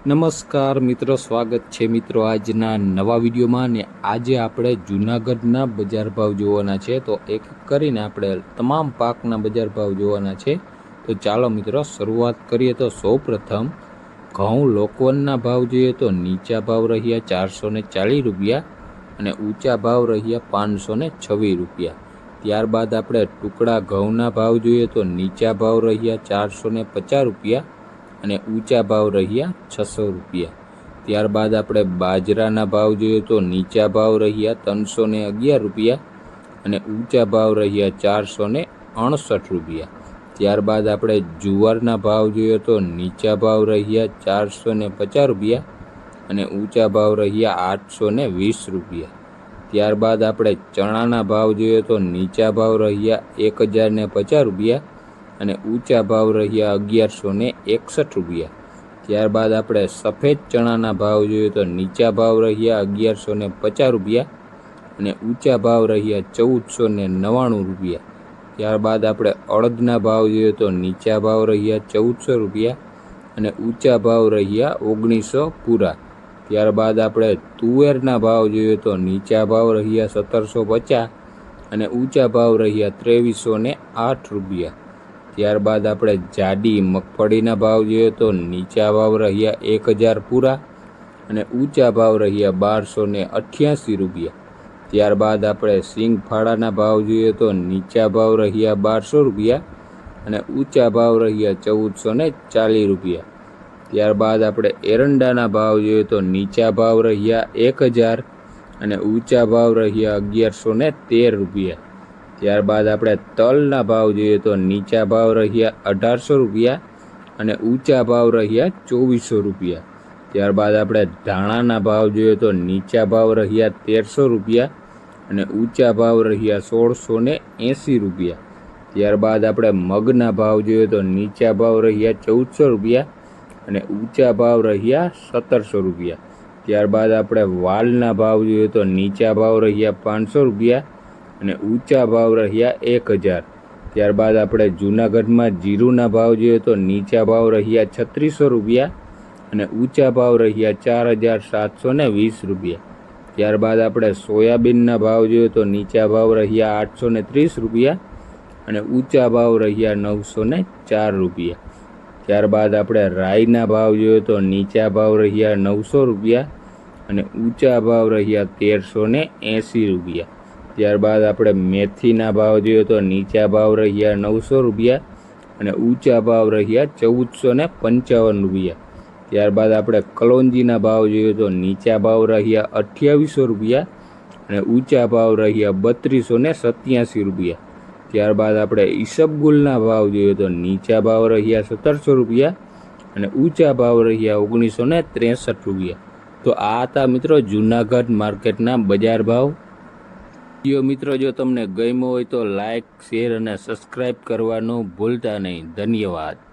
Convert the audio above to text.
નમસ્કાર મિત્રો, સ્વાગત છે મિત્રો આજના નવા વિડીયોમાં ને આજે આપણે જૂનાગઢના બજાર ભાવ જોવાના છે. તો એક કરીને આપણે તમામ પાકના બજાર ભાવ જોવાના છે. તો ચાલો મિત્રો, શરૂઆત કરીએ. તો સૌ પ્રથમ ઘઉં લોકવનના ભાવ જોઈએ તો નીચા ભાવ રહ્યા ચારસો ને ચાલીસ રૂપિયા અને ઊંચા ભાવ રહ્યા પાંચસો ને છવ્વીસ રૂપિયા. ત્યારબાદ આપણે ટુકડા ઘઉંના ભાવ જોઈએ તો નીચા ભાવ રહ્યા ચારસો ને પચાસ રૂપિયા અને ઊંચા ભાવ રહ્યા છસો રૂપિયા. ત્યારબાદ આપણે બાજરાના ભાવ જોઈએ તો નીચા ભાવ રહ્યા ત્રણસો ને અગિયાર રૂપિયા અને ઊંચા ભાવ રહ્યા ચારસો ને અડસઠ રૂપિયા. ત્યારબાદ આપણે જુવારના ભાવ જોઈએ તો નીચા ભાવ રહ્યા ચારસો ને પચાસ રૂપિયા અને ઊંચા ભાવ રહ્યા આઠસો ને વીસ રૂપિયા. ત્યારબાદ આપણે ચણાના ભાવ જોઈએ તો નીચા ભાવ રહ્યા એક હજાર ને પચાસ રૂપિયા અને ઊંચા ભાવ રહ્યા અગિયારસો ને એકસઠ રૂપિયા. ત્યારબાદ આપણે સફેદ ચણાના ભાવ જોઈએ તો નીચા ભાવ રહ્યા અગિયારસો ને પચાસ રૂપિયા અને ઊંચા ભાવ રહ્યા ચૌદસો ને નવ્વાણું રૂપિયા. ત્યારબાદ આપણે અડદના ભાવ જોઈએ તો નીચા ભાવ રહ્યા ચૌદસો રૂપિયા અને ઊંચા ભાવ રહ્યા ઓગણીસો પૂરા. ત્યારબાદ આપણે તુવેરના ભાવ જોઈએ તો નીચા ભાવ રહ્યા સત્તરસો પચાસ અને ઊંચા ભાવ રહ્યા ત્રેવીસો ને આઠ રૂપિયા. ત્યારબાદ આપણે જાડી મગફળીના ભાવ જોઈએ તો નીચા ભાવ રહ્યા એક હજાર પૂરા અને ઊંચા ભાવ રહ્યા બારસો ને અઠ્યાસી રૂપિયા. ત્યારબાદ આપણે સિંગ ફાળાના ભાવ જોઈએ તો નીચા ભાવ રહ્યા બારસો રૂપિયા અને ઊંચા ભાવ રહ્યા ચૌદસો ને ચાલીસ રૂપિયા. ત્યારબાદ આપણે એરંડાના ભાવ જોઈએ તો નીચા ભાવ રહ્યા એક હજાર અને ઊંચા ભાવ રહ્યા અગિયારસો ને તેર રૂપિયા. ત્યારબાદ આપણે તલના ભાવ જોઈએ તો નીચા ભાવ રહ્યા અઢારસો રૂપિયા અને ઊંચા ભાવ રહ્યા ચોવીસો રૂપિયા. ત્યારબાદ આપણે ધાણાના ભાવ જોઈએ તો નીચા ભાવ રહ્યા તેરસો રૂપિયા અને ઊંચા ભાવ રહ્યા સોળસો ને એંસી રૂપિયા. ત્યારબાદ આપણે મગના ભાવ જોઈએ તો નીચા ભાવ રહ્યા ચૌદસો રૂપિયા અને ઊંચા ભાવ રહ્યા સત્તરસો રૂપિયા. ત્યારબાદ આપણે વાલના ભાવ જોઈએ તો નીચા ભાવ રહ્યા પાંચસો રૂપિયા અને ઊંચા ભાવ રહ્યા એક હજાર. ત્યારબાદ આપણે જૂનાગઢમાં જીરુના ભાવ જોઈએ તો નીચા ભાવ રહ્યા છત્રીસો રૂપિયા અને ઊંચા ભાવ રહ્યા ચાર હજાર સાતસો ને વીસ રૂપિયા. ત્યારબાદ આપણે સોયાબીનના ભાવ જોઈએ તો નીચા ભાવ રહ્યા આઠસો ને ત્રીસ રૂપિયા અને ઊંચા ભાવ રહ્યા નવસો ને ચાર રૂપિયા. ત્યારબાદ આપણે રાઈના ભાવ જોઈએ તો નીચા ભાવ રહ્યા નવસો રૂપિયા અને ઊંચા ભાવ રહ્યા તેરસો ને એંસી રૂપિયા. ત્યારબાદ આપણે મેથીના ભાવ જોઈએ તો નીચા ભાવ રહ્યા નવસો રૂપિયા અને ઊંચા ભાવ રહ્યા ચૌદસો ને પંચાવન રૂપિયા. ત્યારબાદ આપણે કલોંજીના ભાવ જોઈએ તો નીચા ભાવ રહ્યા અઠ્યાવીસો રૂપિયા અને ઊંચા ભાવ રહ્યા બત્રીસો ને સત્યાસી રૂપિયા. ત્યારબાદ આપણે ઈસબગુલના ભાવ જોઈએ તો નીચા ભાવ રહ્યા સત્તરસો રૂપિયા અને ઊંચા ભાવ રહ્યા ઓગણીસો ને ત્રેસઠ રૂપિયા. તો આ હતા મિત્રો જૂનાગઢ માર્કેટના બજાર ભાવ. વીડિયો મિત્રો, જો તમને ગમ્યો હોય તો લાઇક શેર અને સબસ્ક્રાઈબ કરવાનું ભૂલતા નહીં. ધન્યવાદ.